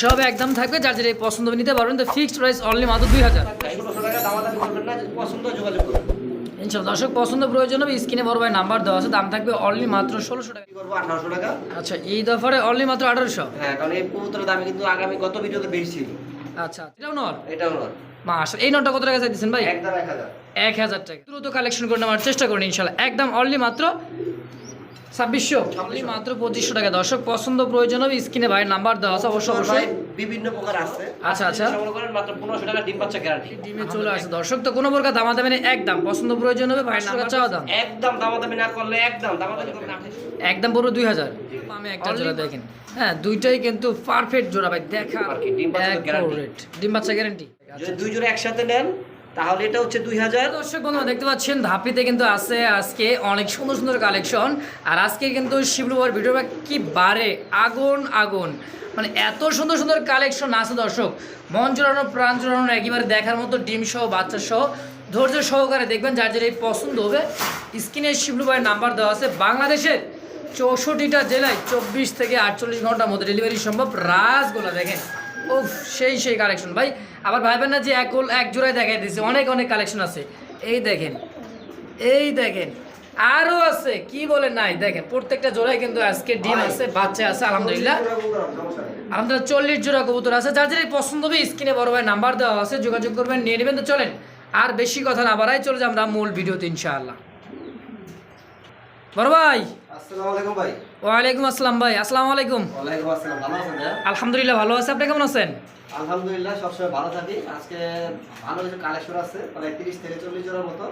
সব একদম। থাকবে যার যেটা পছন্দ নিতে পারবেন। তো ফিক্সড প্রাইস অনলি মাত্র দুই হাজার। ইনশাল্লাহ দর্শক পছন্দ প্রয়োজন হবে স্ক্রিনে বড় ভাই নাম্বার দেওয়া আছে দাম থাকবে অনলি মাত্র ষোলোশো টাকা। আঠারোশো টাকা? আচ্ছা এই দফারে অনলি মাত্র আঠারোশো? হ্যাঁ কারণ এই কবুতরের দামে কিন্তু আগামী গত ভিডিওতে বেশি ছিল। আচ্ছা এটাও নর? এটাও মাস এই নটটা কত টাকা চাইতেছেন ভাই? একদম এক হাজার। এক হাজার টাকা। দ্রুত কালেকশন করে নেওয়ার চেষ্টা করুন ইনশাল্লাহ। একদম অনলি মাত্র ছাব্বিশশো। মাত্র পঁচিশশো টাকা। দর্শক পছন্দ প্রয়োজন হবে স্ক্রিনে ভাইয়ের নাম্বার দেওয়া আছে অবশ্যই অবশ্যই। বিভিন্ন প্রকার আছে। আচ্ছা, আচ্ছা। মাত্র পনেরোশো টাকা ডিম বাচ্চা গ্যারান্টি ডিমে চলে আসে। দর্শক তো কোনো প্রকার দামা দামে একদম। পছন্দ প্রয়োজন হবে ভাইয়ের নাম্বার চাওয়া দাম। একদম দামাদামি না করলে একদম দামাদামি করবেন একদম পুরো দুই হাজার। আমি একটা জোড়া দেখেন। হ্যাঁ দুইটাই কিন্তু পারফেক্ট জোড়া ভাই। দেখা ডিম বাচ্চা accurate। ডিম বাচ্চা গ্যারান্টি যদি দুই জোড়া একসাথে নেন তাহলে এটা হচ্ছে দুই হাজার। দর্শক বন্ধুরা, দেখতে পাচ্ছেন, ধাপিতে কিন্তু আছে আজকে অনেক সুন্দর সুন্দর কালেকশন। আর আজকে কিন্তু শিবলুবার ভিডিওটা কি বারে আগুন আগুন। মানে এত সুন্দর সুন্দর কালেকশন আছে দর্শক। মন জোড়ানো, প্রাণ জোড়ানো, একেবারে দেখার মতো ডিম সহ, বাচ্চা সহ। ধৈর্য সহকারে দেখবেন, যার যার এই পছন্দ হবে, স্ক্রিনে শিবলু ভাইয়ের নাম্বার দেওয়া আছে। বাংলাদেশের চৌষট্টিটা জেলায় চব্বিশ থেকে আটচল্লিশ ঘণ্টার মধ্যে ডেলিভারি সম্ভব। রাসগোলা দেখেন। উফ, সেই সেই কালেকশন। ভাই আবার ভাইবেন না যে এক গোল এক জোড়ায় দেখাই দিয়েছে। অনেক অনেক কালেকশন আছে। এই দেখেন এই দেখেন আরও আছে কি বলে নাই? দেখেন প্রত্যেকটা জোড়ায় কিন্তু আজকে ডিম আছে বাচ্চা আছে আলহামদুলিল্লাহ। আলহামদুলিল্লাহ চল্লিশ জোড়া কবুতর আছে। যার যার পছন্দ হবে স্ক্রিনে বড় ভাই নাম্বার দেওয়া আছে যোগাযোগ করবেন নিয়ে নেবেন। তো চলেন আর বেশি কথা না বাড়াই চলে যাই আমরা মূল ভিডিওতে ইনশাআল্লাহ। বড় ভাই। ওয়ালাইকুম আসসালাম ভাই। আসসালামু আলাইকুম? আলহামদুলিল্লাহ ভালো আছে। আপনি কেমন আছেন? আলহামদুলিল্লাহ সবসময় ভালো থাকি। আজকে ভালো কিছু কালেকশন আছে প্রায় তিরিশ থেকে চল্লিশ জনের মতন।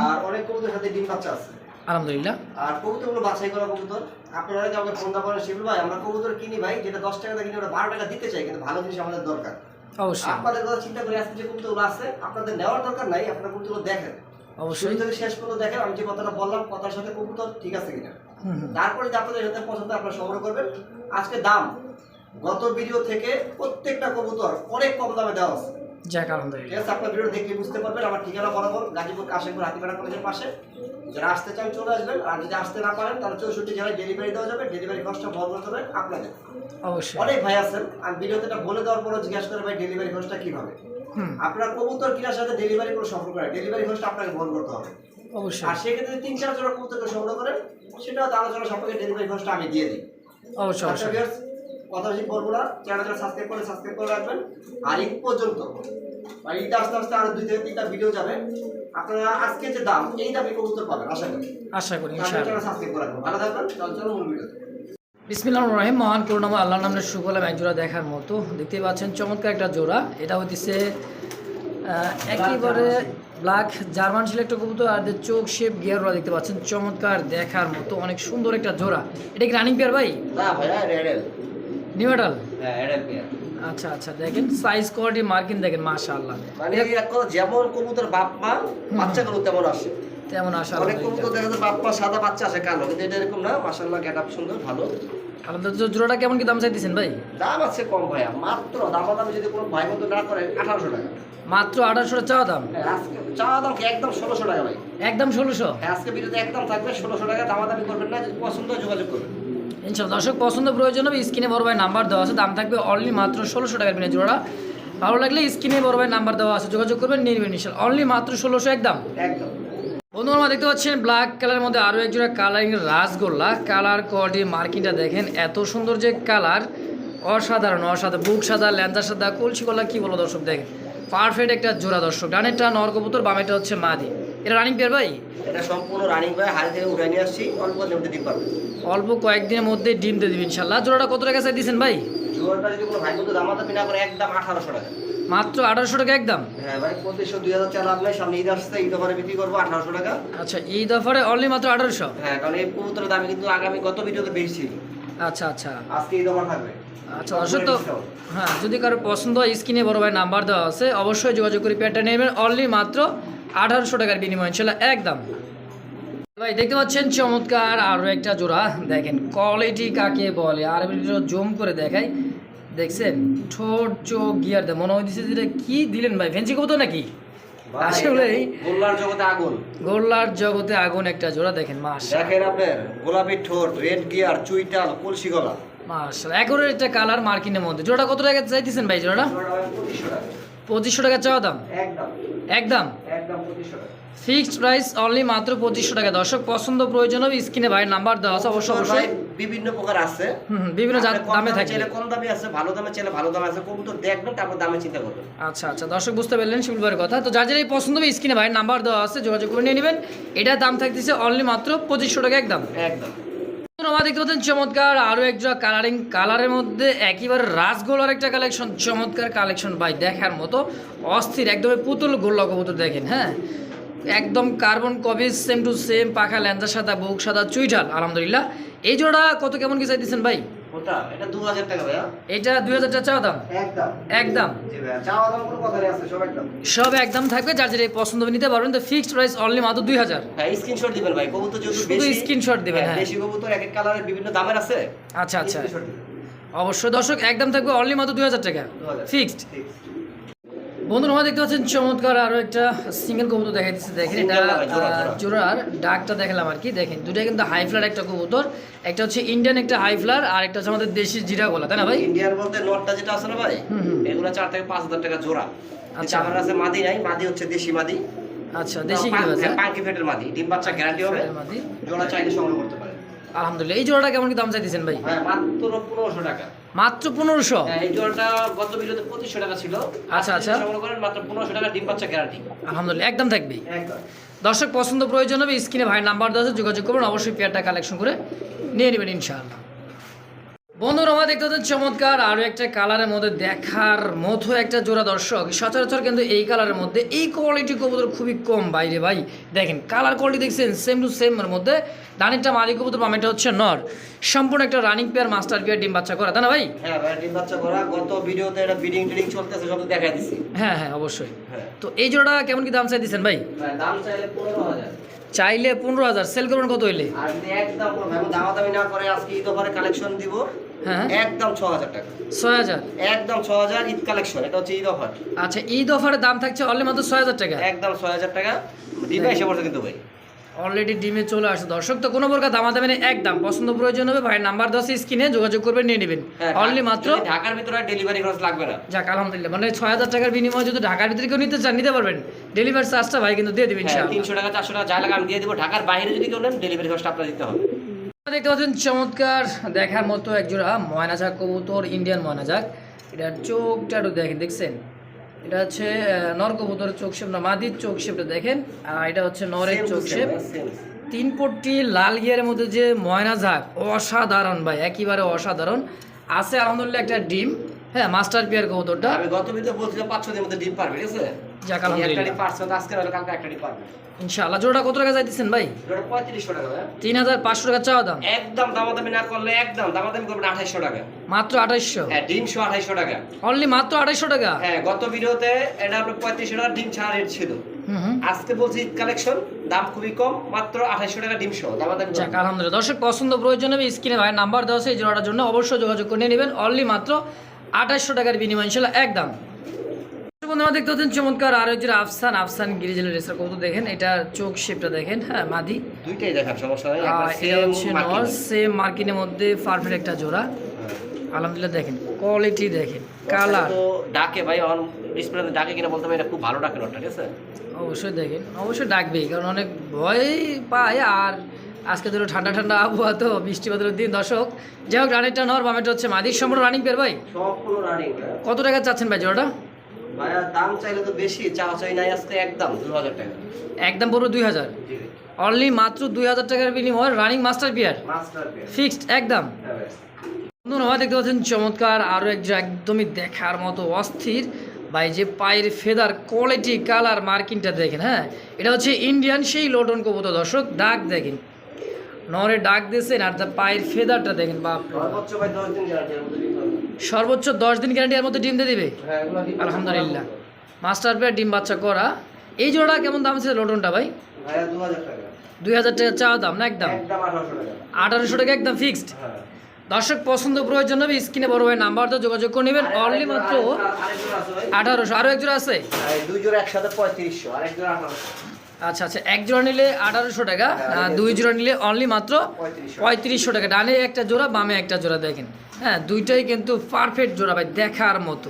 আর অনেক কবুতরের সাথে ডিম বাচ্চা আছে। আলহামদুলিল্লাহ। আর কবুতরগুলো বাছাই করা কবুতর। আপনারা অনেকে আমাকে ফোন করেন শিবুল ভাই আমরা কবুতর কিনি ভাই যেটা দশ টাকা কিনি ওটা বারো টাকা দিতে চাই কিন্তু ভালো জিনিস আমাদের দরকার। অবশ্যই। আপনাদের কথা চিন্তা করে আজকে যে কবুতরগুলো আছে আপনাদের নেওয়ার দরকার নাই আপনার কবুতরগুলো দেখেন। অবশ্যই। থেকে শেষ পর্যন্ত দেখেন আমি যে কথাটা বললাম কথার সাথে কবুতর ঠিক আছে কিনা। তারপরে যে আপনাদের সাথে পছন্দ আপনারা সংগ্রহ করবেন। আজকে দাম গত ভিডিও থেকে প্রত্যেকটা কবুতর অনেক কম দামে দেওয়া আছে যাক ঠিক আলহামদুলিল্লাহ আছে আপনার ভিডিও দেখলে বুঝতে পারবেন আমার ঠিকানা বরাবর গাজীপুর কাশিমপুর হাতিপাড়া কলেজের পাশে। যারা আসতে চান চলে আসবেন আর যদি আসতে না পারেন তাহলে চৌষট্টি জেলায় ডেলিভারি দেওয়া যাবে ডেলিভারি খরচটা বহন করতে হবে আপনাদের। অবশ্যই। অনেক ভাই আছেন আর ভিডিওতে বলে দেওয়ার পরও জিজ্ঞাসা করে ভাই ডেলিভারি খরচটা কীভাবে? আপনার কবুতর কেনার সাথে ডেলিভারি কোনো সম্পর্ক নাই। ডেলিভারি খরচটা আপনাকে বহন করতে হবে। অবশ্যই। আর সেক্ষেত্রে তিন চার জোড়া কবুতরকে সংগ্রহ করেন তার আলোচনা সম্পর্কে ডেলিভারি খরচটা আমি দিয়ে দিই। অবশ্যই আচ্ছা অবশ্যই। কথা বেশি বলব না। চ্যানেলটা সাবস্ক্রাইব করে সাবস্ক্রাইব করে রাখবেন। আর ঈদ পর্যন্ত আর ঈদ আস্তে আস্তে আরও দুই থেকে তিনটা ভিডিও যাবে। আপনারা আজকে যে দাম এই দামে কবুতর পাবেন আশা করি। আশা করি সাবস্ক্রাইব করে রাখবেন। ভালো থাকবেন চল চলো মূল ভিডিওতে বিসমিল্লাহ রহিম মহান করুণামা আল্লাহ নামের সুকলাম এক জোড়া দেখার মতো। দেখতে পাচ্ছেন চমৎকার একটা জোড়া। এটা হইতেছে একেবারে ব্ল্যাক জার্মান সিলেক্ট কবুতর আর চোখ শেপ গিয়াররা দেখতে পাচ্ছেন চমৎকার দেখার মতো অনেক সুন্দর একটা জোড়া। এটা কি রানিং পেয়ার ভাই? না ভাইয়া রেডেল নিউ মেটাল হ্যাঁ পেয়ার আচ্ছা আচ্ছা দেখেন সাইজ কোয়ালিটি মার্কিন দেখেন মাশাআল্লাহ। মানে যেমন কবুতর বাপ মা বাচ্চাগুলো তেমন আসে। তেমন আশা অনেক কবুতর দেখা যায় বাপ মা সাদা বাচ্চা আসে কালো কিন্তু এটা এরকম না মাশাআল্লাহ গেটআপ সুন্দর ভালো। আলহামদুলিল্লাহ জোড়াটা কেমন কি দাম চাইতেছেন ভাই? দাম আছে কম ভাইয়া মাত্র দামাদামি যদি কোনো ভাই বন্ধু না করে আঠারোশো টাকা। মাত্র আঠারোশো চাওয়া দাম? হ্যাঁ, আজকে চাওয়া দাম একদম ষোলোশো টাকা ভাই? একদম ষোলোশো? হ্যাঁ, আজকে ভিডিওতে একদম থাকবে ষোলোশো টাকা দামাদামি করবেন না যদি পছন্দ যোগাযোগ করবেন। ইনশাল্লাহ দর্শক পছন্দ প্রয়োজন হবে স্ক্রিনে বড় ভাই নাম্বার দেওয়া আছে দাম থাকবে অনলি মাত্র ষোলোশো টাকার বিনা জোড়া। ভালো লাগলে স্ক্রিনে বড় ভাই নাম্বার দেওয়া আছে যোগাযোগ করবেন নিয়ে নেবেন ইনশাল্লাহ। অনলি মাত্র ষোলোশো একদম? একদম। বন্ধু আমরা দেখতে পাচ্ছেন ব্ল্যাক কালারের মধ্যে আরও একজোড়া কালারিং রাসগোল্লা। কালার কোয়ালিটি মার্কিংটা দেখেন, এত সুন্দর যে কালার অসাধারণ অসাধারণ। বুক সাদা ল্যান্ডার সাদা, কলসি কলা কি বলো দর্শক, দেখেন। পারফেক্ট একটা জোড়া দর্শক। ডানেরটা নরকপুতর বামেটা হচ্ছে মাদি। এটা রানিং পেয়ার ভাই? এটা সম্পূর্ণ রানিং ভাই হাড়ি থেকে উঠে নিয়ে আসছি অল্প জমতে দিতে পারবেন। অল্প কয়েকদিনের মধ্যে ডিম দিয়ে দিবেন ইনশাল্লাহ জোড়াটা কত টাকা চাই দিয়েছেন ভাই? জোয়ারটা যদি কোনো ভাই বন্ধু দামাদামি না করে একদম আঠারোশো টাকা। মাত্র আঠারোশো টাকা একদম? হ্যাঁ ভাই পঁচিশশো দুই হাজার চার আপনার সামনে ঈদ আসছে ঈদ ওখানে বিক্রি করব আঠারোশো টাকা। আচ্ছা এই দফারে অনলি মাত্র আঠারোশো? হ্যাঁ কারণ এই কবুতরের দামে কিন্তু আগামী গত ভিডিওতে বেশি। ছিল আচ্ছা আচ্ছা। আজকে ঈদ ওভার থাকবে। আচ্ছা দর্শক তো হ্যাঁ যদি কারও পছন্দ হয় স্ক্রিনে বড় ভাই নাম্বার দেওয়া আছে অবশ্যই যোগাযোগ করে পেয়ারটা নেবেন। অনলি মাত্র আঠারোশো টাকার বিনিময় ছিল একদম। ভাই দেখতে পাচ্ছেন চমৎকার আরও একটা জোড়া। দেখেন কোয়ালিটি কাকে বলে? আর জুম করে দেখাই। দেখছেন ঠোঁট চোখ গিয়ার দেয়। মনে হইতেছে যে এটা কি দিলেন ভাই? ফেন্সি কবুতর নাকি? আসলেই গোল্লার জগতে আগুন। গোল্লার জগতে আগুন একটা জোড়া দেখেন মাস দেখেন আপনার গোলাপি ঠোঁট রেড গিয়ার চুইটাল কলসি গলা। মাশাআল্লাহ এগুলো একটা কালার মার্কিনের মধ্যে। জোড়া কত টাকা চাইতেছেন ভাই জোড়াটা? পঁচিশশো টাকা চাওয়া দাম? একদম। একদম? একদম পঁচিশশো টাকা। ফিক্সড প্রাইস অনলি মাত্র পঁচিশশো টাকা। দর্শক পছন্দ প্রয়োজন হবে স্ক্রিনে ভাই নাম্বার দেওয়া আছে অবশ্যই ভাই অবশ্যই। বিভিন্ন প্রকার আছে। হুম, বিভিন্ন দামে থাকে। চাইলে কম দামে আছে ভালো দামে চাইলে ভালো দামে আছে কবুতর দেখবেন তারপর দামে চিন্তা করবেন। আচ্ছা আচ্ছা দর্শক বুঝতে পারলেন শিবুল ভাইয়ের কথা। তো যার যার এই পছন্দ হবে স্ক্রিনে ভাই নাম্বার দেওয়া আছে যোগাযোগ করে নিয়ে নেবেন। এটার দাম থাকতেছে অনলি মাত্র পঁচিশশো টাকা একদম। একদম। আমরা দেখতে পাচ্ছেন চমৎকার আরও একটা কালারিং কালারের মধ্যে একেবারে রাসগোলার একটা কালেকশন চমৎকার কালেকশন ভাই দেখার মতো অস্থির একদমই পুতুল গোল্লা কবুতর দেখেন হ্যাঁ? একদম carbon copies same to same পাখা ল্যাঞ্জা সাদা বুক সাদা চুইটাল আলহামদুলিল্লাহ। এই জোড়া কত কেমন কি চাইতেছেন ভাই? এটা হাজার টাকা ভাইয়া। এটা দুই হাজার টাকা চাওয়া দাম? একদম। সব একদম। থাকবে যার যেটা পছন্দ নিতে পারবেন। তো ফিক্সড প্রাইস অনলি মাত্র দুই হাজার হ্যাঁ স্ক্রিনশট দিবেন ভাই কবুতর শুধু স্ক্রিনশট দিবেন হ্যাঁ বেশি কবুতর এক এক কালারের বিভিন্ন দামের আছে আচ্ছা আচ্ছা। অবশ্যই দর্শক একদম থাকবে অনলি মাত্র দুই হাজার টাকা ফিক্সড বন্ধুরা আমরা দেখতে পাচ্ছেন চমৎকার আরও একটা সিঙ্গেল কবুতর দেখা যাচ্ছে দেখেন এটা। জোড়ার ডাকটা দেখালাম আর কি। দেখেন দুটো কিন্তু হাই ফ্লার একটা কবুতর। একটা হচ্ছে ইন্ডিয়ান একটা হাই ফ্লার আর একটা হচ্ছে আমাদের দেশি জিরা গলা তাই না ভাই? ইন্ডিয়ান বলতে নটটা যেটা আছে না ভাই। এগুলো চার থেকে পাঁচ হাজার টাকা জোড়া। আচ্ছা। আমার কাছে মাদি নাই মাদি হচ্ছে দেশি মাদি। আচ্ছা দেশি কি আছে? পাঙ্কি ফেটের মাদি। ডিম বাচ্চা গ্যারান্টি হবে। জোড়া চাইলে সংগ্রহ করতে আলহামদুলিল্লাহ এই জোড়াটা কেমন কি দাম চাইতেছেন ভাই? হ্যাঁ মাত্র পনেরোশো টাকা। মাত্র পনেরোশো? হ্যাঁ, এই জোড়াটা গত ভিডিওতে পঁচিশশো টাকা ছিল। আচ্ছা, আচ্ছা। আজকে সংগ্রহ করেন মাত্র পনেরোশো টাকা ডিম বাচ্চা গ্যারান্টি আলহামদুলিল্লাহ একদম থাকবে দর্শক পছন্দ প্রয়োজন হবে স্ক্রিনে ভাইয়ের নাম্বার দেওয়া যোগাযোগ করবেন অবশ্যই পেয়ারটা কালেকশন করে নিয়ে নেবেন ইনশাআল্লাহ। বন্ধুরা আমরা দেখতে হচ্ছে চমৎকার আরও একটা কালারের মধ্যে দেখার মতো একটা জোড়া দর্শক। সচরাচর কিন্তু এই কালারের মধ্যে এই কোয়ালিটি কবুতর খুবই কম বাইরে ভাই। দেখেন কালার কোয়ালিটি দেখছেন সেম টু সেম এর মধ্যে। ডানিটা মাদি কবুতর বামেটা হচ্ছে নর। সম্পূর্ণ একটা রানিং পেয়ার মাস্টার পেয়ার ডিম বাচ্চা করা তাই না ভাই? হ্যাঁ ভাই ডিম বাচ্চা করা। গত ভিডিওতে এটা বিডিং টিডিং চলতেছে সব দেখাই দিছি। হ্যাঁ হ্যাঁ অবশ্যই। হ্যাঁ। তো এই জোড়া কেমন কি দাম চাই দিচ্ছেন ভাই দাম চাইলে পনেরো হাজার। চাইলে পনেরো হাজার। সেল করবেন কত হইলে? একদম দামাদামি না করে আজকে ঈদ কালেকশন দিব। হ্যাঁ। একদম ছ হাজার টাকা। ছয় হাজার একদম ছ হাজার ঈদ কালেকশন এটা হচ্ছে ঈদ অফার আচ্ছা ঈদ অফারের দাম থাকছে অনলি মাত্র ছয় হাজার টাকা? একদম ছয় হাজার টাকা। দিবে এসে পড়ছে কিন্তু ভাই। অলরেডি ডিমে চলে আসছে দর্শক তো কোনো প্রকার দামা দামে একদম। পছন্দ প্রয়োজন হবে ভাই নাম্বার দশ স্ক্রিনে যোগাযোগ করবেন নিয়ে নেবেন। হ্যাঁ, অনলি মাত্র ঢাকার ভিতরে ডেলিভারি খরচ লাগবে না। যাক আলহামদুলিল্লাহ। মানে ছয় হাজার টাকার বিনিময়ে যদি ঢাকার ভিতরে কেউ নিতে চান নিতে পারবেন। ডেলিভারি চার্জটা ভাই কিন্তু দিয়ে দেবেন হ্যাঁ তিনশো টাকা চারশো টাকা যা লাগে আমি দিয়ে দিব। ঢাকার বাইরে যদি কেউ নেন ডেলিভারি খরচটা আপনার দিতে হবে। দেখতে পাচ্ছেন চমৎকার দেখার মতো একজোড়া ময়না যাক কবুতর ইন্ডিয়ান ময়না যাক এটার চোখটা একটু দেখেন দেখছেন? এটা হচ্ছে নর কবুতরের চোখ শেপ না মাদির চোখ শেপটা দেখেন। আর এটা হচ্ছে নরের চোখ শেপ। তিন পট্টি লাল গিয়ারের মধ্যে যে ময়না ঝাঁক অসাধারণ ভাই একেবারে অসাধারণ। আছে আলহামদুলিল্লাহ একটা ডিম। হ্যাঁ মাস্টার পিয়ার কবুতরটা। আমি গত ভিডিও বলছিলাম পাঁচ ছ মধ্যে ডিম পারবে ঠিক আছে? যাক আলহামদুলিল্লাহ। ডিম পারছে তো আজকে হলে কালকে একটা পারবে ইনশাআল্লাহ জোড়া কত টাকা চাইতেছেন ভাই? এটা পঁয়ত্রিশশো টাকা তিন হাজার পাঁচশো টাকা চাওয়া দাম। একদম দামাদামি না করলে একদম দামাদামি করবেন আঠাইশশো টাকা। মাত্র আঠাইশশো? হ্যাঁ ডিম শো আঠাইশশো টাকা। অনলি মাত্র আঠাইশশো টাকা? হ্যাঁ গত ভিডিওতে এটা আপনার পঁয়ত্রিশশো টাকা ডিম ছাড়া রেট ছিল। হুম হুম। আজকে বলছি কালেকশন দাম খুবই কম মাত্র টাকা ডিম শো দামাদামি যাক আলহামদুলিল্লাহ। দর্শক পছন্দ প্রয়োজন হবে স্ক্রিনে ভাই নাম্বার দেওয়া আছে এই জোড়াটার জন্য অবশ্যই যোগাযোগ করে নেবেন। অনলি মাত্র আঠাশশো টাকার বিনিময় ইনশাল্লাহ একদম। বন্ধুরা দেখতে পাচ্ছেন চমৎকার আর একজন আফসান আফসান গিরিজেলের রেসার কত দেখেন এটা চোখ শেপটা দেখেন হ্যাঁ মাদি। দুইটাই দেখার সমস্যা নেই এটা হচ্ছে। নর সেম মার্কিনের মধ্যে পারফেক্ট একটা জোড়া। আলহামদুলিল্লাহ দেখেন কোয়ালিটি দেখেন কালার ডাকে ভাই অন ডিসপ্লে ডাকে কিনা বলতে এটা খুব ভালো ডাকে নটটা ঠিক আছে? অবশ্যই দেখেন অবশ্যই ডাকবেই কারণ অনেক ভয় পায় আর আজকে ধরো ঠান্ডা ঠান্ডা আবহাওয়া তো বৃষ্টি বাদলের দিন দর্শক। যাই হোক রানিংটা নর বামেটা হচ্ছে মাদির সম্পূর্ণ রানিং পেয়ার ভাই? কত টাকা চাচ্ছেন ভাই জোড়াটা? ভাইয়া দাম চাইলে তো বেশি চাওয়া চাই নাই আজকে একদম দু হাজার টাকা। একদম পুরো দুই হাজার অনলি মাত্র দুই হাজার টাকার বিনিময় রানিং মাস্টার ফিক্সড একদম। হ্যাঁ দেখতে পাচ্ছেন চমৎকার আরও এক একদমই দেখার মতো অস্থির। ভাই যে পায়ের ফেদার কোয়ালিটি কালার মার্কিংটা দেখেন হ্যাঁ? এটা হচ্ছে ইন্ডিয়ান সেই লোটন কবুতর। দর্শক ডাক দেখেন। নরে ডাক দিয়েছেন আর তার পায়ের ফেদারটা দেখেন বাপ। সর্বোচ্চ দশ দিন গ্যারান্টি এর মধ্যে ডিম দিয়ে দিবে? হ্যাঁ। আলহামদুলিল্লাহ। মাস্টার পেয়ার ডিম বাচ্চা করা। এই জোড়া কেমন দাম ছিল লোটনটা ভাই? দুই হাজার টাকা চাওয়া দাম না একদম? আঠারোশো টাকা। একদম ফিক্সড হ্যাঁ। দর্শক পছন্দ প্রয়োজন হবে স্ক্রিনে বড় ভাই নাম্বার তো যোগাযোগ করে নেবেন। অনলি মাত্র আছে আঠারোশো। আরও এক জোড়া আছে? আচ্ছা আচ্ছা। এক জোড়া নিলে আঠারোশো টাকা হ্যাঁ, দুই জোড়া। নিলে অনলি মাত্র। পঁয়ত্রিশশো টাকা। ডানে একটা জোড়া বামে একটা জোড়া দেখেন। হ্যাঁ দুইটাই কিন্তু পারফেক্ট জোড়া ভাই দেখার মতো।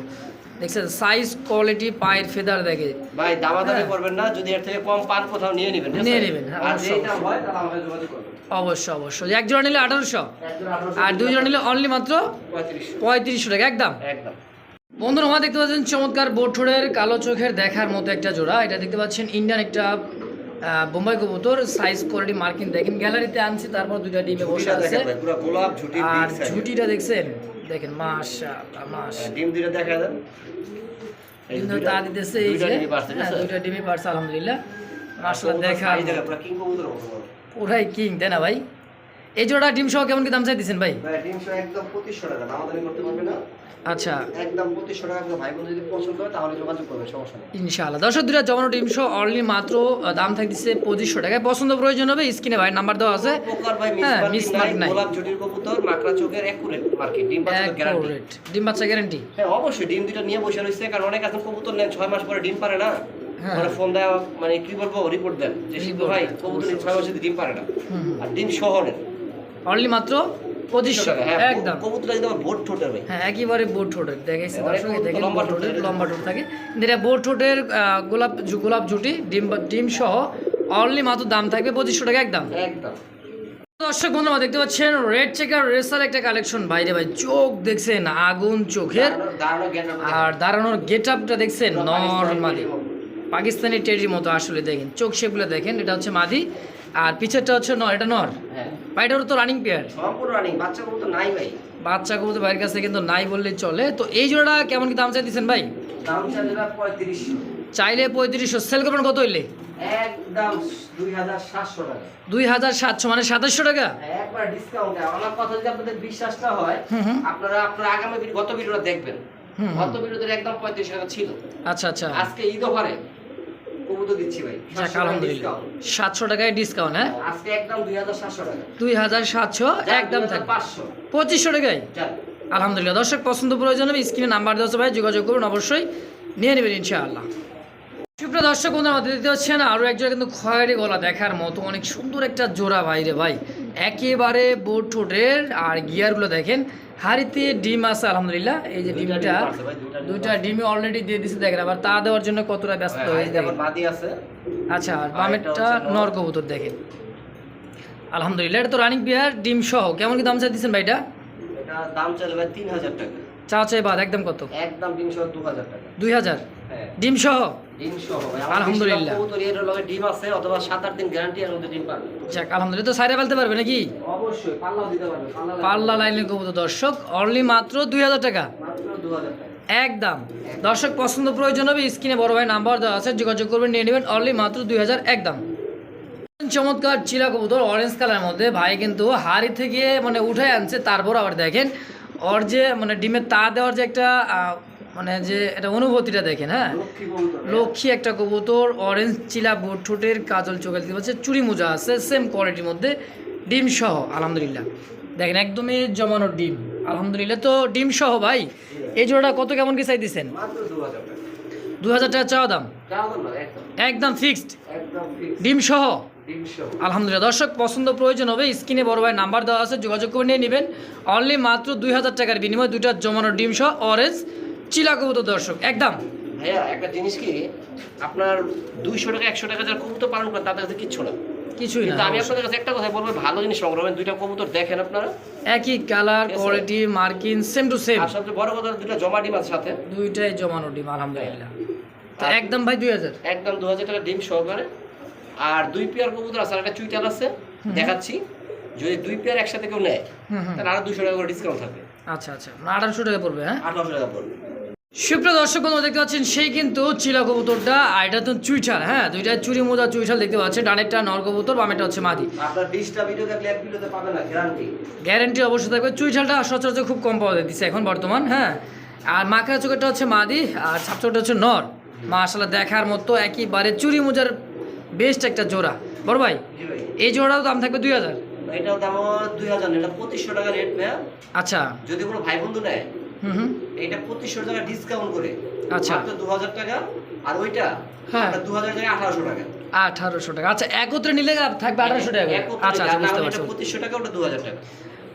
দেখছেন সাইজ কোয়ালিটি পায়ের ফেদার দেখে। ভাই দামাদামি হ্যাঁ। করবেন না যদি এর থেকে কম পান কোথাও নিয়ে নেবেন নিয়ে নেবেন, হ্যাঁ, আর অবশ্যই, হয় অবশ্যই এক জোড়া নিলে আঠারোশো। আর দুই জোড়া নিলে অনলি মাত্র পঁয়ত্রিশশো। টাকা একদম। একদম। বন্ধুরা আমার দেখতে পাচ্ছেন চমৎকার বোঠোরের কালো চোখের দেখার মতো একটা জোড়া। এটা দেখতে পাচ্ছেন ইন্ডিয়ান একটা বোম্বাই কবুতর সাইজ কোয়ালিটি মার্কিন। দেখেন গ্যালারিতে আনছি তারপর দুইটা ডিমে বসে আছে। আর ঝুটিটা দেখছেন? দেখেন মাশ হ্যাঁ, ডিম দুইটা দেখা দেন তা দিতেছে এই যে। হ্যাঁ, আছে? দুইটা ডিমই পারছে আলহামদুলিল্লাহ। মাশাআল্লাহ কবুতর দেখা। size দেখেন, পুরো king কবুতরের মতো বড়। পুরাই কিং তাই না ভাই? এই জোড়া ডিম সহ কেমন কি দাম চাই দিচ্ছেন ভাই, ডিম সহ একদম 2500 টাকা, দামাদামি করতে পারবে না? আচ্ছা। একদম 2500 টাকা ভাই বোন যদি পছন্দ হয় তাহলে যোগাযোগ করবে, সমস্যা নেই। ইনশাআল্লাহ। দর্শক দুটা জমানো ডিম সহ অনলি মাত্র দাম থাকতেছে পঁচিশশো টাকায়। পছন্দ প্রয়োজন হবে স্ক্রিনে ভাই নাম্বার দেওয়া আছে। হ্যাঁ, মিসমার্কিং মিসমার্ক নাই, নাই। গোলাপ ঝুটির কবুতর, মাকড়া চোখের accurate market, ডিম বাচ্চার guarantee। ডিম বাচ্চা গ্যারান্টি হ্যাঁ, অবশ্যই ডিম দুইটা নিয়ে বসে রয়েছে কারণ অনেক এখন কবুতর নেন ছয় মাস পরে ডিম পারে না। হ্যাঁ। ফোন দেওয়া মানে কি বলব রিপোর্ট দেন। যে ভাই কবুতর ছয় মাসে ডিম পারে না। আর ডিম নেন অনলি মাত্র টাকা, হ্যাঁ, একদম। কবুতরটা কিন্তু আমার ভোট ঠোঁটের ভাই। হ্যাঁ একেবারে বোট ঠোঁটের দেখাইছে অনেক দেখেন লম্বা বোট ঠোঁটের ঠোঁটের। লম্বা ঠোঁট থাকে। এটা বোট ঠোঁটের গোলাপ গোলাপ জুটি ডিম ডিম সহ অনলি মাত্র দাম থাকবে পঁচিশশো টাকা একদম। একদম। দর্শক বন্ধুরা দেখতে পাচ্ছেন রেড চেকার রেসার একটা কালেকশন বাইরে ভাই চোখ দেখছেন আগুন চোখের। আর দাঁড়ানোর গেট আপটা দেখছেন নর্মালি। পাকিস্তানি টেরির মতো আসলে দেখেন। চোখ সেগুলো দেখেন এটা হচ্ছে মাদি। আর পিছেরটা হচ্ছে নর এটা নর। হ্যাঁ। ভাইটারও তো রানিং পেয়ার সম্পূর্ণ রানিং বাচ্চা কবুতর নাই ভাই। বাচ্চা কবুতর ভাইয়ের কাছে কিন্তু নাই বললেই চলে। তো এই জোড়াটা কেমন কি দাম চাইতেছেন ভাই? দাম চাইলে না পঁয়ত্রিশশো। চাইলে পঁয়ত্রিশশো। সেল করবেন কত হইলে? একদম দুই হাজার সাতশো মানে সাতাশশো টাকা? হ্যাঁ, একবার ডিসকাউন্ট আমার কথা যদি আপনাদের বিশ্বাসটা হয় আপনারা আপনারা আগামী গত ভিডিওটা দেখবেন। গত ভিডিওতে একদম পঁয়ত্রিশ টাকা ছিল। আচ্ছা আচ্ছা। আজকে ঈদ অফারে কবুতর দিচ্ছি ভাই। যাক 700 টাকা আলহামদুলিল্লাহ। সাতশো টাকায় ডিসকাউন্ট হ্যাঁ? আজকে একদম দুই হাজার সাতশো টাকা। দুই হাজার সাতশো একদম থাকবে পাঁচশো। পঁচিশশো টাকায়? আলহামদুলিল্লাহ। দর্শক পছন্দ প্রয়োজন হবে স্ক্রিনে নাম্বার দেওয়া ভাই যোগাযোগ করুন অবশ্যই নিয়ে নেবেন ইনশাআল্লাহ। সুপ্রিয় দর্শক আমাদের দেখতে পাচ্ছেন আরও একজন কিন্তু খয়েরি গলা দেখার মতো অনেক সুন্দর একটা জোড়া ভাই রে ভাই। একেবারে বোট ঠোঁটের আর গিয়ারগুলো দেখেন। হাড়িতে ডিম আছে আলহামদুলিল্লাহ। এই যে ডিমটা ভাই, দুইটা ডিম ডিমই অলরেডি দিয়ে দিছে দেখেন আবার তা দেওয়ার জন্য কতটা ব্যস্ত হয়ে আছে। আচ্ছা আর বামেরটা নরকবুতর নর। নর কবুতর দেখেন। আলহামদুলিল্লাহ এটা তো রানিং বিহার ডিম সহ। কেমন কি দাম চাই দিচ্ছেন ভাইটা এটা দাম চাইলে ভাই তিন হাজার টাকা। চা চাই বাদ একদম কত? একদম ডিম সহ দু হাজার টাকা। দুই হাজার হ্যাঁ। ডিম সহ ডিম সহ আলহামদুলিল্লাহ। কবুতর এর লগে ডিম আছে অথবা সাত আট দিন গ্যারান্টি এর ডিম পাবে যাক আলহামদুলিল্লাহ। তো সাইডে ফেলতে পারবে নাকি? অবশ্যই পাল্লাও দিতে পারবে পাল্লা পাল্লা কবুতর দর্শক অনলি মাত্র দুই হাজার টাকা। একদম। দর্শক পছন্দ প্রয়োজন হবে স্ক্রিনে বড় ভাই নাম্বার দেওয়া আছে যোগাযোগ করবেন নিয়ে নেবেন অনলি মাত্র দুই হাজার একদম। চমৎকার চিলা কবুতর অরেঞ্জ কালারের মধ্যে। ভাই কিন্তু হাড়ি থেকে মানে উঠে আনছে তারপর আবার দেখেন ওর যে মানে ডিমের তা দেওয়ার যে একটা মানে যে এটা অনুভূতিটা দেখেন হ্যাঁ? লক্ষ্মী লক্ষ্মী একটা কবুতর অরেঞ্জ চিলা বোট ঠোঁটের কাজল চোখে দিতে পারছে চুরি মোজা আছে সেম কোয়ালিটির মধ্যে ডিম সহ আলহামদুলিল্লাহ। দেখেন একদমই জমানো ডিম আলহামদুলিল্লাহ। তো ডিম সহ ভাই এই জোড়াটা কত কেমন কি চাই দিচ্ছেন দু হাজার টাকা। চাওয়া দাম? একদম। ফিক্সড। ডিম ডিম সহ? আলহামদুলিল্লাহ। দর্শক পছন্দ প্রয়োজন হবে স্ক্রিনে বড় ভাই নাম্বার দেওয়া আছে যোগাযোগ করে নিয়ে নেবেন। অনলি মাত্র দুই হাজার টাকার বিনিময়ে দুইটা জমানো ডিম সহ অরেঞ্জ চিলা কবুতর দর্শক একদম। ভাইয়া একটা জিনিস কি আপনার দুইশো টাকা একশো টাকা যারা কবুতর পালন করেন তাদের কাছে কিচ্ছু না। কিছুই না আমি আপনাদের কাছে একটা কথা বলব ভালো জিনিস সংগ্রহ করেন দুইটা কবুতর দেখেন আপনারা। একই colour quality marking same to same আর সবচেয়ে বড় কথা দুইটা জমা ডিম আছে সাথে। দুইটাই জমানো ডিম আলহামদুলিল্লাহ। তো একদম ভাই দুই হাজার। একদম দু হাজার টাকা ডিম সহকারে। আর দুই পেয়ার কবুতর আছে একটা চুইটাল আছে দেখাচ্ছি। যদি দুই পেয়ার একসাথে কেউ নেয় তাহলে আরও দুশো টাকা করে ডিসকাউন্ট থাকবে। আচ্ছা আচ্ছা। আঠারোশো টাকা পড়বে হ্যাঁ? আঠারোশো টাকা পড়বে। সুপ্রিয় দর্শক বন্ধু দেখতে পাচ্ছেন সেই কিন্তু চিলা কবুতরটা আর এটা তো চুইঠাল হ্যাঁ? দুইটা চুরি মোজা চুইঠাল দেখতে পাচ্ছেন ডানেরটা নর কবুতর বামেরটা হচ্ছে মাদি। আপনার বিশটা ভিডিও দেখলে এক ভিডিওতে পাবে না গ্যারান্টি গ্যারেন্টি অবশ্যই থাকবে। চুইঠালটা সচরাচর খুব কম পাওয়া যায় যাচ্ছে এখন বর্তমান হ্যাঁ? আর মাখরা চোখেরটা হচ্ছে মাদি আর ছাপচোখটা হচ্ছে নর। মাশাল্লাহ দেখার মতো একেবারে চুরি মোজার বেস্ট একটা জোড়া। বড় ভাই এই জোড়াও দাম থাকবে দুই হাজার? এটাও দাম দুই হাজার এটা পঁচিশশো টাকা রেট ভাইয়া। আচ্ছা। যদি কোনো ভাই বন্ধু নেয় হুম হুম। এটা পঁচিশশো টাকা ডিসকাউন্ট করে। আচ্ছা। মাত্র দু হাজার টাকা আর ওইটা হ্যাঁ। দু হাজার টাকা আঠারোশো টাকা। আঠারোশো টাকা। আচ্ছা একত্রে নিলে থাকবে আঠারোশো টাকা আচ্ছা আচ্ছা বুঝতে হলে পারছি। এটা পঁচিশশো টাকা ওটা দু হাজার টাকা।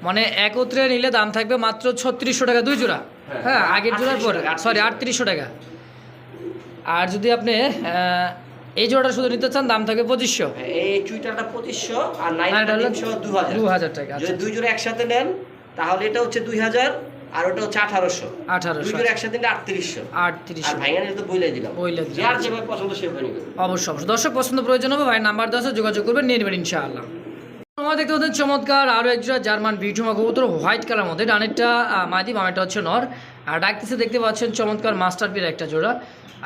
মানে একত্রে নিলে দাম থাকবে মাত্র ছত্রিশশো টাকা দুই জোড়া? হ্যাঁ। হ্যাঁ আগের জোড়ার পর। 3800 টাকা, সরি আটত্রিশশো টাকা। আর যদি আপনি এই জোড়াটা শুধু নিতে চান দাম থাকবে পঁচিশশো। এই চুইটারটা পঁচিশশো আর নাইনটা তিনশো দু হাজার টাকা যদি আচ্ছা। দুই জোড়া একসাথে নেন তাহলে এটা হচ্ছে দুই হাজার আর ওটা হচ্ছে আঠারোশো। আঠারোশো একসাথে আটত্রিশশো। আটত্রিশশো। ভাইয়া তো বইলে দিলাম। বইলে দিলাম। যার যেভাবে পছন্দ সেভাবে অবশ্যই অবশ্যই। দর্শক পছন্দ প্রয়োজন হবে ভাই নাম্বার দশ যোগাযোগ করবেন নিয়ে নেবেন ইনশাআল্লাহ। আমার দেখতে পাচ্ছেন চমৎকার আরও একজোড়া জার্মান ভিটুমা কবুতর হোয়াইট কালার মধ্যে। ডানেরটা মাদি বামেরটা হচ্ছে নর। আর ডাকতেছে দেখতে পাচ্ছেন চমৎকার মাস্টার পির একটা জোড়া।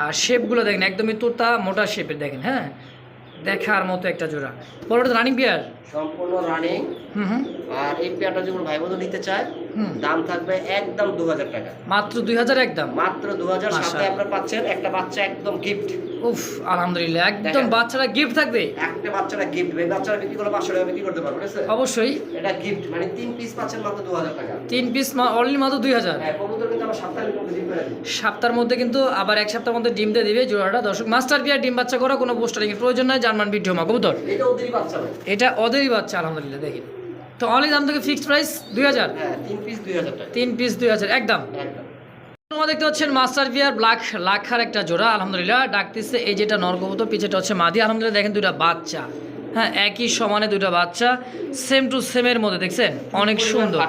আর শেপগুলো দেখেন একদমই তোতা মোটা শেপের দেখেন হ্যাঁ? দেখার মতো একটা জোড়া। বড়টা রানিং পেয়ার সম্পূর্ণ রানিং হুম আর এই পেয়ারটা যখন ভাই বোন নিতে চায় দাম থাকবে একদম দু হাজার টাকা। মাত্র দুই হাজার একদম? মাত্র দু হাজার সাথে আপনারা পাচ্ছেন একটা বাচ্চা একদম গিফট উফ আলহামদুলিল্লাহ একদম। বাচ্চারা গিফট থাকবে? একটা বাচ্চাটা গিফট এই বাচ্চারা বিক্রি পাঁচশো টাকা বিক্রি করতে পারবে ঠিক আছে অবশ্যই। এটা গিফট মানে তিন পিস পাচ্ছেন মাত্র দু হাজার টাকা। তিন পিস অনলি মাত্র দুই হাজার হ্যাঁ কবুতর সপ্তাহের মধ্যে কিন্তু আবার এক সপ্তাহের মধ্যে ডিম দিয়ে দিবে জোড়াটা। দর্শক মাস্টার পিয়ার ডিম বাচ্চা করা কোনো পোস্টারিং এর প্রয়োজন নয় জার্মান ভিডিও মা কবুতর। এটা ওদেরই বাচ্চা এটা ওদেরই বাচ্চা আলহামদুলিল্লাহ দেখি। তো অনলি দাম থেকে ফিক্সড প্রাইস দুই হাজার? হ্যাঁ তিন পিস দুই হাজার একদম। তোমরা দেখতে পাচ্ছেন মাস্টার বিয়ার ব্ল্যাক লাখার একটা জোড়া আলহামদুলিল্লাহ ডাকতেছে এই যেটা নরকবুতর পিছেটা হচ্ছে মাদি। আলহামদুলিল্লাহ দেখেন দুইটা বাচ্চা। হ্যাঁ একই সমানে দুইটা বাচ্চা সেম টু সেমের মধ্যে দেখছেন? অনেক সুন্দর।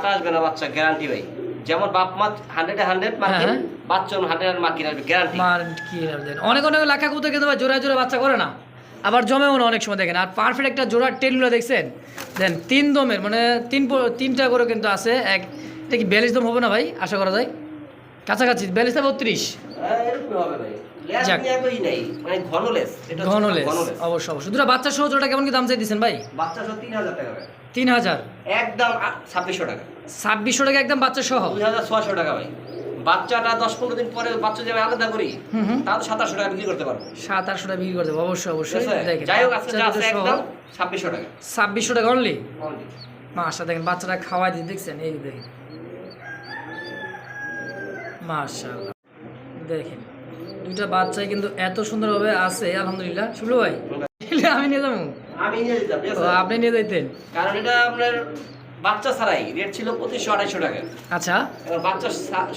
বাচ্চা গ্যারান্টি ভাই। যেমন বাপ মা হান্ড্রেড হান্ড্রেড মার্কিন বাচ্চন হান্ড্রেড মার্কিন আসবে গ্যারান্টি অনেক অনেক লাখা কবুতর কিন্তু ভাই জোড়া জোড়া বাচ্চা করে না। আবার জমেও না অনেক সময় দেখেন। আর পারফেক্ট একটা জোড়ার টেলগুলো দেখছেন? দেন তিন দমের মানে তিন তিনটা করে কিন্তু আছে। এক এটা কি দম হবে না ভাই? আশা করা যায়? কাছাকাছি বিয়াল্লিশ বত্রিশ। হ্যাঁ, হবে ভাই। যাক। মানে ঘনলেস এটা ঘনলেস ঘনলেস অবশ্যই অবশ্যই। বাচ্চা সহ জোড়া কেমন কি দাম চাই দিচ্ছেন ভাই? বাচ্চা সহ তিন হাজার টাকা ভাই। তিন হাজার? একদম ছাব্বিশশো টাকা। ছাব্বিশশো টাকা একদম বাচ্চা সহ? দুই হাজার ছশো টাকা ভাই। বাচ্চাটা দশ পনেরো দিন পরে বাচ্চা যাবে আলাদা করি হুম হুম। সাতাশশো টাকা বিক্রি করতে পারব। সাত টাকা বিক্রি করে দেবো অবশ্যই অবশ্যই। যাই হোক আজকে একদম ছাব্বিশশো টাকা। ছাব্বিশশো টাকা অনলি। মাসা দেখেন বাচ্চারা খাওয়াই দিতে দেখছেন? এই দেখেন। মাশাআল্লাহ। দেখেন দুইটা বাচ্চাই কিন্তু এত সুন্দরভাবে আছে আলহামদুলিল্লাহ। শুভ্র ভাই আমি নিয়ে যাব? আমি নিয়ে যেতাম আপনি নিয়ে যাইতেন। কারণ এটা আপনার বাচ্চা ছাড়াই রেট ছিল পঁচিশশো আড়াইশো টাকা। আচ্ছা। এবার বাচ্চা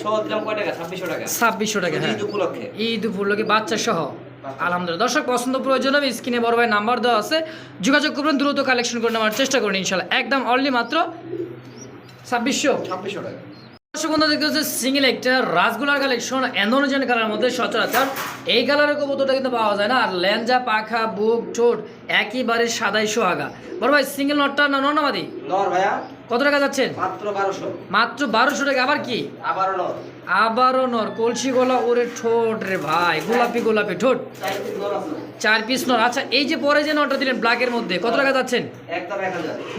সহ দিলাম কয় টাকা? ছাব্বিশশো টাকা। ছাব্বিশশো টাকা হ্যাঁ। ঈদ উপলক্ষে। ঈদ উপলক্ষে বাচ্চা সহ। আলহামদুলিল্লাহ। দর্শক পছন্দ প্রয়োজন হবে স্ক্রিনে বড় ভাই নাম্বার দেওয়া আছে। যোগাযোগ করবেন দ্রুত কালেকশন করে নেওয়ার চেষ্টা করুন ইনশাল্লাহ একদম অনলি মাত্র ছাব্বিশশো। ছাব্বিশশো টাকা। বন্ধু দেখতে হচ্ছে সিঙ্গেল একটা রাজগুলার কালেকশন অ্যান্ডোনোজেন কালার মধ্যে সচরাচর এই কালারের কবুতরটা কিন্তু পাওয়া যায় না। আর ল্যাঞ্জা পাখা বুক ঠোঁট একেবারে সাদাই সোহাগা। বড় ভাই সিঙ্গেল নটটা না নর ভাইয়া। কত টাকা যাচ্ছেন মাত্র বারোশো। মাত্র বারোশো টাকা আবার কি? আবারও নর। আবারও নর কলসি গোলা ওরে ঠোঁট রে ভাই গোলাপি গোলাপি ঠোঁট। চার পিস নর। আচ্ছা এই যে পরে যে নটটা দিলেন ব্ল্যাকের মধ্যে কত টাকা যাচ্ছেন?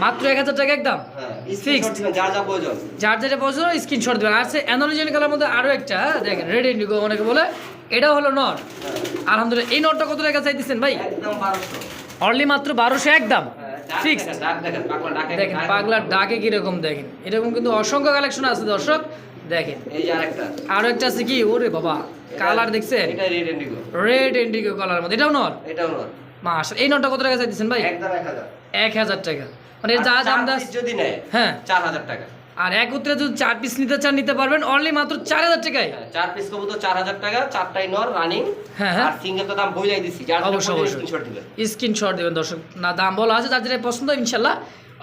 মাত্র এক হাজার টাকা একদম? হ্যাঁ ফিক্সড যার যা প্রয়োজন। যার যেটা পছন্দ স্ক্রিনশট দেবেন। আর সে অ্যানোলজেন কালার মধ্যে আরও একটা দেখেন রেড ইন্ডিগো অনেকে বলে এটাও হলো নট হ্যাঁ, আলহামদুলিল্লাহ এই নটটা কত টাকা চাইতেছেন ভাই? অনলি মাত্র বারোশো একদম? হ্যাঁ, ফিক্সড দেখেন পাগলার ডাকে কীরকম দেখেন। এরকম কিন্তু অসংখ্য কালেকশন আছে দর্শক। দেখেন। এই যে আরেকটা। আরও একটা আছে কি? ওরে বাবা কালার দেখছেন? এটা red indigo red indigo colour মধ্যে। এটাও নট এটাও নর। এই নটটা কত টাকা চাইতেছেন ভাই? একদম এক হাজার। এক হাজার টাকা। মানে যা দাম piece যদি নেয় হ্যাঁ। চার হাজার টাকা। আর একত্রে যদি চার পিস নিতে চান নিতে পারবেন অনলি মাত্র চার হাজার টাকায়। হ্যাঁ, চার পিস কবুতর চার হাজার টাকা। চারটাই নর রানিং হ্যাঁ, হ্যাঁ। আর সিঙ্গেল তো দাম বইলাই অবশ্যই, অবশ্যই। স্ক্রিনশট দিবেন। স্ক্রিনশট দেবেন দর্শক। না দাম বলা আছে যার যেটা পছন্দ ইনশাল্লাহ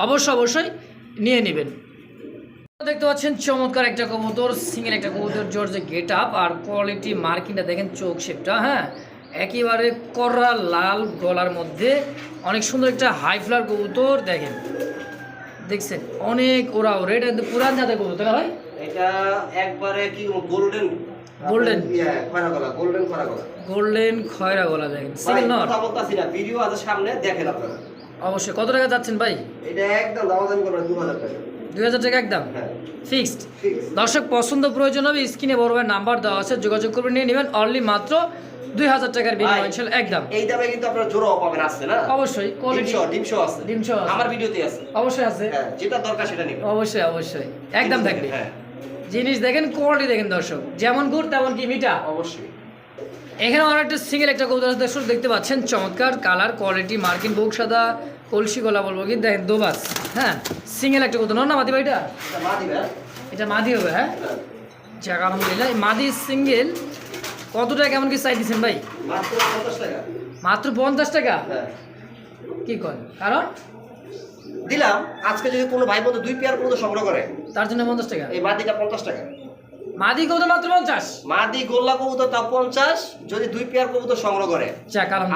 অবশ্যই অবশ্যই নিয়ে নেবেন। দেখতে পাচ্ছেন চমৎকার একটা কবুতর সিঙ্গেল একটা কবুতর জর্জে গেট আপ আর কোয়ালিটি মার্কিংটা দেখেন চোখ শেপটা হ্যাঁ? একেবারে কররা লাল গলার মধ্যে অনেক সুন্দর একটা হাই ফ্লার কবুতর দেখেন। দেখছেন অনেক ওরা রেড পুরান জাতের কবুতর ভাই? এটা একবারে কি গোল্ডেন Golden? খয়রা গলা গোল্ডেন খয়রা গলা। গোল্ডেন খয়রা গলা দেখেন। সিঙ্গেল নট কথা বলতাছি না ভিডিও আছে সামনে দেখেন আপনারা। অবশ্যই। কত টাকা যাচ্ছেন ভাই? এটা একদম দামাদামি করবেন দু হাজার টাকা। দুই হাজার টাকা একদম? হ্যাঁ। ফিক্সড? দর্শক পছন্দ প্রয়োজন হবে স্ক্রিনে বড় ভাই নাম্বার দেওয়া আছে যোগাযোগ করে নিয়ে নেবেন। অনলি মাত্র দুই হাজার টাকার বিনিময়। ইনশাল্লাহ একদম। এই দামে কিন্তু আপনারা পাবেন না? অবশ্যই ডিমশো ডিমশো আছে। ডিমশো আমার ভিডিওতে আছে। অবশ্যই আছে। হ্যাঁ যেটা দরকার সেটা নিবেন। অবশ্যই অবশ্যই। একদম থাকবে হ্যাঁ। জিনিস দেখেন কোয়ালিটি দেখেন দর্শক। যেমন গুড় তেমন কি মিঠা। অবশ্যই। এখানে একটা সিঙ্গেল একটা কবুতর দর্শক দেখতে পাচ্ছেন চমৎকার কালার কোয়ালিটি মার্কিন বুক সাদা। কলসি গলা বলব কি দেখেন দোবাস হ্যাঁ? সিঙ্গেল একটা কবুতর না মাদি ভাইটা? এটা মাদি হবে হ্যাঁ? যাক আলহামদুলিল্লাহ মাদি সিঙ্গেল কত টাকা কেমন কি চাই দিচ্ছেন ভাই? মাত্র পঞ্চাশ টাকা। হ্যাঁ। কি করেন কারণ? দিলাম আজকে যদি কোনো ভাই বন্ধু দুই পেয়ার পর্যন্ত সংগ্রহ করে তার জন্য পঞ্চাশ টাকা? এই মাদিটা পঞ্চাশ টাকা। মাদি কবুতর মাত্র পঞ্চাশ? মাদি গোল্লা কবুতর তাও পঞ্চাশ যদি দুই পেয়ার কবুতর সংগ্রহ করে।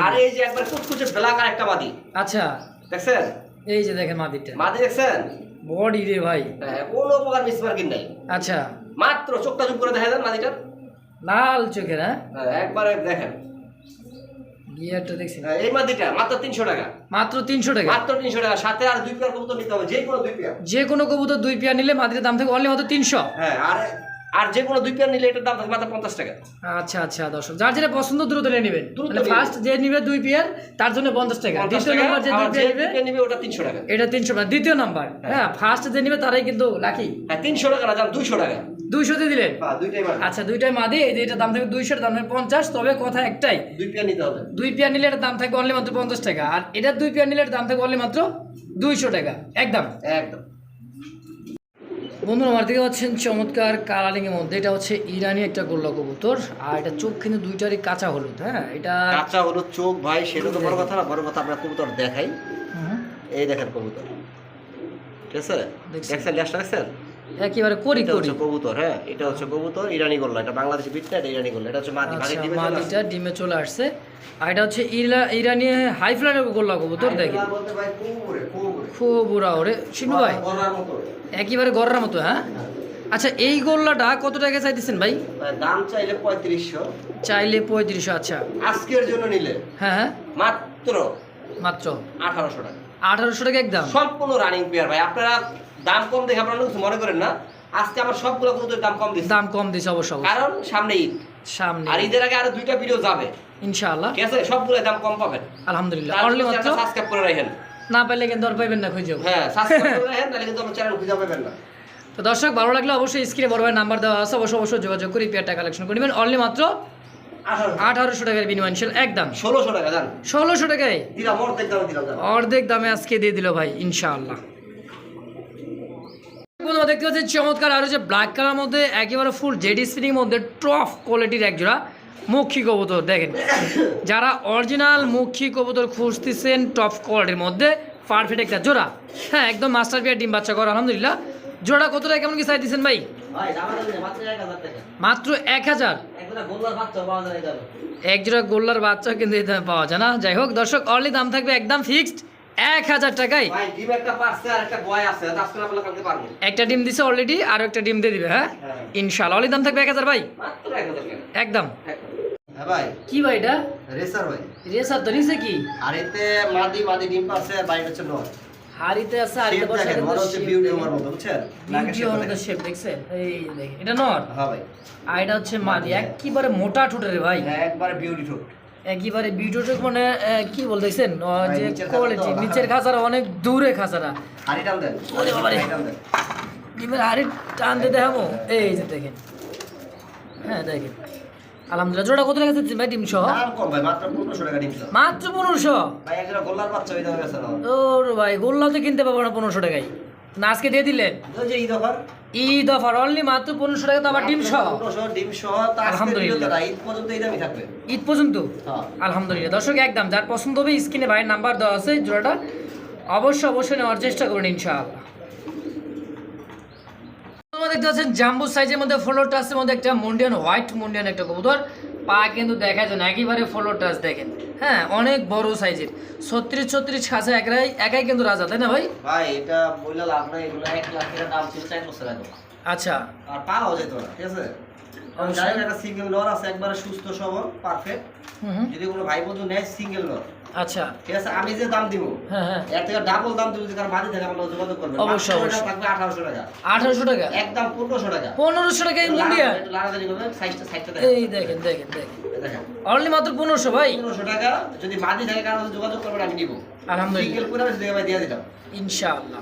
আর এই যে একবার কুচকুচে ব্ল্যাক আর একটা মাদি। আচ্ছা। দেখছেন? এই যে দেখেন মাদিটা মাদি দেখছেন? বডি রে ভাই। হ্যাঁ, কোনো প্রকার মিসমার্কিং নাই। আচ্ছা। মাত্র চোখটা জুম করে দেখা যান মাদিটা লাল চোখের হ্যাঁ? হ্যাঁ, একবারে দেখেন। গিয়ারটা দেখছি হ্যাঁ, এই মাদিটা মাত্র তিনশো টাকা। মাত্র তিনশো টাকা? মাত্র তিনশো টাকা সাথে আর দুই পেয়ার কবুতর নিতে হবে যে কোনো দুই পেয়ার যে কোনো কবুতর দুই পেয়ার নিলে মাদির দাম থেকে অনলি মাত্র তিনশো। হ্যাঁ আর আর যে কোনো দুই পেয়ার নিলে এটার দাম থাকবে মাত্র পঞ্চাশ টাকা। আচ্ছা আচ্ছা দর্শক যার যেটা পছন্দ দ্রুত নিয়ে নেবেন দ্রুত মানে ফার্স্ট যে নিবে দুই পেয়ার তার জন্য পঞ্চাশ টাকা। দ্বিতীয় নাম্বার যে দুই পেয়ার নিবে ওটা তিনশো টাকা। এটা তিনশো টাকা। দ্বিতীয় নাম্বার হ্যাঁ। ফার্স্ট যে নিবে তারাই কিন্তু লাকি হ্যাঁ তিনশো টাকা না যান দুইশো টাকা। দুইশোতে দিলেন? হ্যাঁ আচ্ছা দুইটাই মাদি এই যে এটা দাম থাকবে দুইশোর দাম থাকবে পঞ্চাশ। তবে কথা একটাই দুই পেয়ার নিতে হবে। দুই পেয়ার নিলে এটার দাম থাকবে অনলি মাত্র পঞ্চাশ টাকা। আর এটার দুই পেয়ার নিলে এটার দাম থাকবে অনলি মাত্র দুইশো টাকা। একদম। একদম। বন্ধুরা আমার দিকে পাচ্ছেন চমৎকার কালারিং এর মধ্যে। এটা হচ্ছে ইরানি একটা গোল্লা কবুতর আর এটা চোখ কিন্তু দুইটারই কাঁচা হলুদ হ্যাঁ? এটা কাঁচা হলুদ চোখ ভাই সেটা তো বড় কথা না বড় কথা আমরা কবুতর দেখাই। এই দেখেন কবুতর। ঠিক আছে? দেখছি। দেখছেন ল্যাসটা দেখছেন? একেবারে করি করি। হচ্ছে কবুতর হ্যাঁ? এটা হচ্ছে কবুতর ইরানি গোল্লা। এটা বাংলাদেশি বিট এটা ইরানি গোল্লা। এটা হচ্ছে মাদি আচ্ছা ডিমে চলে আসছে। মাদিটা ডিমে চলে আসছে। আর এটা হচ্ছে ইরা- ইরানি হাই ফ্লাইটের গোল্লা কবুতর দেখি বলতে ভাই খুব শিনু ভাই একেবারে গড়ার মতো হ্যাঁ? আচ্ছা এই গোল্লাটা কত টাকা চাইতেছেন ভাই? মানে দাম চাইলে পঁয়ত্রিশশো। চাইলে পঁয়ত্রিশশো আচ্ছা। আজকের জন্য নিলে? হ্যাঁ হ্যাঁ। মাত্র মাত্র? আঠারোশো টাকা। আঠারোশো টাকা একদম? সম্পূর্ণ রানিং পেয়ার ভাই। আপনারা দাম কম দেখে আপনারা কিছু মনে করেন না? আজকে আমার সবগুলো কবুতরের দাম কম দিচ্ছে। দাম কম দিছে অবশ্য। কারণ সামনে ঈদ। সামনে আর ঈদের আগে আরও দুইটা ভিডিও যাবে। ইনশাআল্লাহ। ঠিক আছে? সবগুলো দাম কম পাবেন। আলহামদুলিল্লাহ। সাবস্ক্রাইব করে রাখেন। না পাইলে কিন্তু আর পাইবেন না হ্যাঁ সাবস্ক্রাইব করে রাখেন তাহলে কিন্তু আমার চ্যানেল খুঁজে পাবেন না। তো দর্শক ভালো লাগলে অবশ্যই স্ক্রিনে বড় ভাই নাম্বার দেওয়া আছে অবশ্যই অবশ্যই যোগাযোগ করে পেয়ারটা কালেকশন করে নেবেন। অনলি মাত্র আঠারোশো। টাকার বিনিময় একদম। ষোলোশো টাকা ষোলোশো টাকায়? দিলাম অর্ধেক দামে দিলাম অর্ধেক দামে আজকে দিয়ে দিল ভাই ইনশাআল্লাহ। দেখতে পাচ্ছেন চমৎকার আরও যে ব্ল্যাক কালার মধ্যে একেবারে ফুল জেডি মধ্যে টফ কোয়ালিটির এক মক্ষী কবুতর দেখেন। যারা অরিজিনাল মক্ষী কবুতর খুঁজতেছেন টপ কোয়ালিটির মধ্যে পারফেক্ট একটা জোড়া। হ্যাঁ একদম মাস্টার পিয়ার ডিম বাচ্চা করা আলহামদুলিল্লাহ। জোড়া কত টাকা কেমন কি চাই দিচ্ছেন ভাই? মাত্র এক হাজার এক জোড়া গোল্লার বাচ্চা কিন্তু পাওয়া যায় না। যাই হোক দর্শক অনলি দাম থাকবে একদম ফিক্সড এক হাজার টাকায়। একটা ডিম দিছে অলরেডি আর একটা ডিম দিয়ে দিবে হ্যাঁ? হ্যাঁ। ইনশাল্লাহ অলি দাম থাকবে এক হাজার ভাই? একদম। হ্যাঁ ভাই। কি ভাই এটা? রেসার ভাই। রেসার তো নিছে কি? আর মাদি মাদি ডিম পাচ্ছে বাইরে হচ্ছে নয় হাড়িতে আছে হাড়িতে বসে দেখেন মনে হচ্ছে বিউটি আমার মতো বুঝছেন? নাকের shape দেখেন। শেপ দেখছেন? এই দেখেন এটা নর। হ্যাঁ ভাই। আর এটা হচ্ছে মাদি একেবারে মোটা ঠোঁটের রে ভাই। হ্যাঁ একবারে বিউটি ঠোঁট। একেবারে বিউটিটুক মানে কি যে নিচের কোয়ালিটি নিচের খাঁচারা অনেক দূরে খাঁচারা হাড়ি টান দেন। ওরে বাবারে। হাড়ি ডিমের হাড়ি টান দিয়ে দেখাবো। এই যে দেখেন। হ্যাঁ দেখেন। আলহামদুলিল্লাহ জোড়া কত ভাই মাত্র পনেরোশো মাত্র ওর ভাই গোল্লা তো কিনতে পারব না পনেরোশো টাকায়। না আজকে দিয়ে দিলেন? ঈদ অফার। অনলি মাত্র পনেরোশো টাকা তো আবার ডিম সহ? পনেরোশো ডিম সহ তা আজকে আলহামদুলিল্লাহ। পর্যন্ত ঈদ পর্যন্ত? হ্যাঁ। আলহামদুলিল্লাহ। দর্শক একদম যার পছন্দ হবে স্ক্রিনে ভাইয়ের নাম্বার দেওয়া আছে জোড়াটা অবশ্যই অবশ্যই নেওয়ার চেষ্টা করুন ইনশাআল্লাহ। তোমরা দেখতে পাচ্ছেন জাম্বু সাইজের মধ্যে ফ্লোর টাচের মধ্যে একটা মুন্ডিয়ান হোয়াইট মুন্ডিয়ান একটা কবুতর। পা কিন্তু দেখা যায় না একেবারে ফ্লোর টাচ দেখেন। হ্যাঁ অনেক বড় সাইজের ছত্রিশ ছত্রিশ খাঁচা একাই একাই কিন্তু রাজা তাই না ভাই? ভাই এটা বললে লাভ নাই এগুলো এক লাখ টাকা দাম ছিল চার বছর আগে। আচ্ছা। আর পাওয়া যেত না ঠিক আছে? জানি না একটা সিঙ্গেল লর আছে একবারে সুস্থ সবল পারফেক্ট যদি কোনো ভাই বন্ধু নেয় সিঙ্গেল নর আচ্ছা। ঠিক আছে আমি যে দাম দিব হ্যাঁ হ্যাঁ। এর থেকে ডাবল দাম দিব যদি কারও বাদি থাকে আমরা যোগাযোগ করবেন। অবশ্যই, অবশ্যই। থাকবে আঠারোশো টাকা। আঠারোশো টাকা? একদম পনেরোশো টাকা। পনেরোশো টাকা একটু লাড়াতাড়ি করবেন সাইজটা সাইজটা এই দেখেন দেখেন দেখেন। দেখেন। অনলি মাত্র পনেরোশো ভাই? পনেরোশো টাকা যদি মাঝে থাকে কারও যোগাযোগ করবেন আমি নিব। আলহামদুলিল্লাহ। সিঙ্গেল করে আমি ভাই দিয়ে দিলাম। ইনশাআল্লাহ।